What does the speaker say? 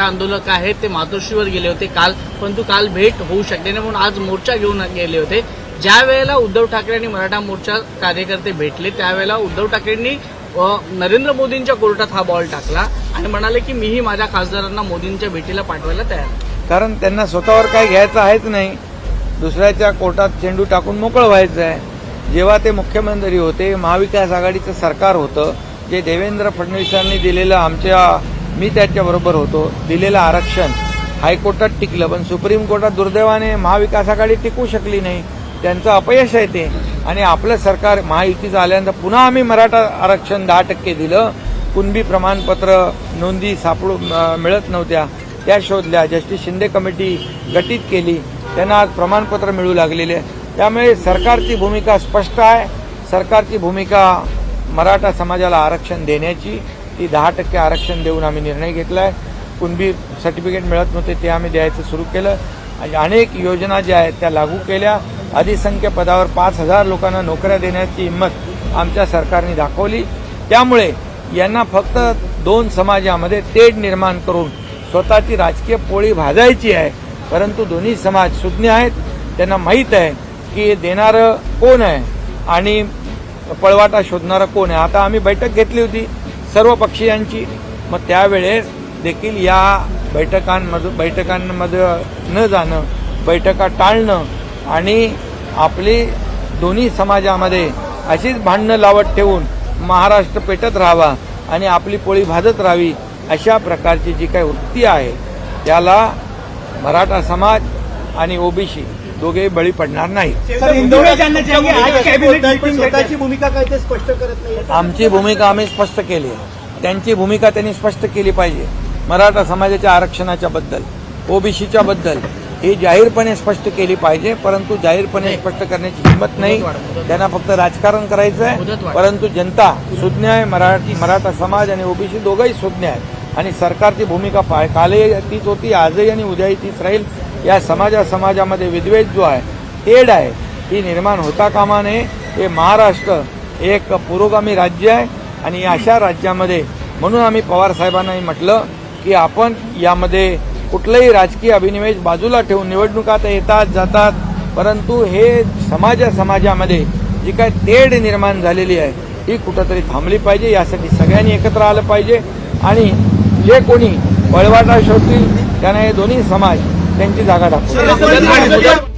मराठा आंदोलक आहेत ते मातोश्रीवर गेले होते काल परंतु काल भेट होऊ शकले नाही म्हणून आज मोर्चा घेऊन गेले होते. ज्या वेळेला उद्धव ठाकरे आणि मराठा मोर्चा कार्यकर्ते भेटले त्यावेळेला उद्धव ठाकरेंनी नरेंद्र मोदींच्या कोर्टात हा बॉल टाकला आणि म्हणाले की मीही माझ्या खासदारांना मोदींच्या भेटीला पाठवायला तयार कारण त्यांना स्वतःवर काही घ्यायचं आहेच नाही. दुसऱ्याच्या कोर्टात चेंडू टाकून मोकळं व्हायचं आहे. जेव्हा ते मुख्यमंत्री होते महाविकास आघाडीचं सरकार होतं जे देवेंद्र फडणवीसांनी दिलेलं आमच्या मी त्याच्याबरोबर होतो. दिलेलं आरक्षण हायकोर्टात टिकलं पण सुप्रीम कोर्टात दुर्दैवाने महाविकास आघाडी टिकू शकली नाही. त्यांचं अपयश आहे ते. आणि आपलं सरकार महायुतीचं आल्यानंतर पुन्हा आम्ही मराठा आरक्षण दहा टक्के दिलं. कुणबी प्रमाणपत्र नोंदी सापडू मिळत नव्हत्या. त्या शोधल्या. जस्टिस शिंदे कमिटी गठीत केली. त्यांना आज प्रमाणपत्र मिळू लागलेले. आहे. त्यामुळे सरकारची भूमिका स्पष्ट आहे. सरकारची भूमिका मराठा समाजाला आरक्षण देण्याची. ती दहा टक्के आरक्षण देऊन आम्ही निर्णय घेतला आहे कुणबी सर्टिफिकेट मिळत नव्हते ते आम्ही द्यायचं सुरू केलं. आणि अनेक योजना ज्या आहेत त्या लागू केल्या. अधिसंख्य पदावर पाच हजार लोकांना नोकऱ्या देण्याची हिंमत आमच्या सरकारने दाखवली. त्यामुळे यांना फक्त दोन समाजामध्ये तेढ निर्माण करून स्वतःची राजकीय पोळी भाजायची आहे. परंतु दोन्ही समाज सुज्ञ आहेत. त्यांना माहीत आहे की देणारं कोण आहे आणि पळवाटा शोधणारं कोण आहे. आता आम्ही बैठक घेतली होती. सर्व पक्षीयांची. मग त्यावेळेस देखील या बैठकांमध्ये बैठकांमध्ये न जाणं बैठका टाळणं आणि आपली दोन्ही समाजामध्ये अशीच भांडणं लावत ठेवून महाराष्ट्र पेटत राहावा आणि आपली पोळी भाजत राहावी अशा प्रकारची जी काही वृत्ती आहे त्याला मराठा समाज आणि ओबीसी दोघेही बळी पडणार नाही. आमची भूमिका आम्ही स्पष्ट केली त्यांची भूमिका त्यांनी स्पष्ट केली पाहिजे. मराठा समाजाच्या आरक्षणाच्या बद्दल ओबीसीच्या बद्दल ही जाहीरपणे स्पष्ट केली पाहिजे परंतु जाहीरपणे स्पष्ट करण्याची हिंमत नाही. त्यांना फक्त राजकारण करायचं आहे. परंतु जनता सुज्ञ आहे मराठी मराठा समाज आणि ओबीसी दोघंही सुज्ञ आहेत आणि सरकारची भूमिका पाय कालही तीच होती आजही आणि उद्याही तीच राहील. या समाजा समाजामध्ये विद्वेष जो आहे तेढ आहे ही निर्माण होता कामा नये. हे महाराष्ट्र एक पुरोगामी राज्य आहे आणि अशा राज्यामध्ये म्हणून आम्ही पवारसाहेबांनाही म्हटलं की आपण यामध्ये कुठलंही राजकीय अभिनिवेश बाजूला ठेवून निवडणुका तर येतात जातात परंतु हे समाजा समाजामध्ये जी काय तेढ निर्माण झालेली आहे ही कुठंतरी थांबली पाहिजे. यासाठी सगळ्यांनी एकत्र आलं पाहिजे. आणि जे कोणी पळवाटा शोधतील त्यांना हे दोन्ही समाज त्यांची जागा दाखवतील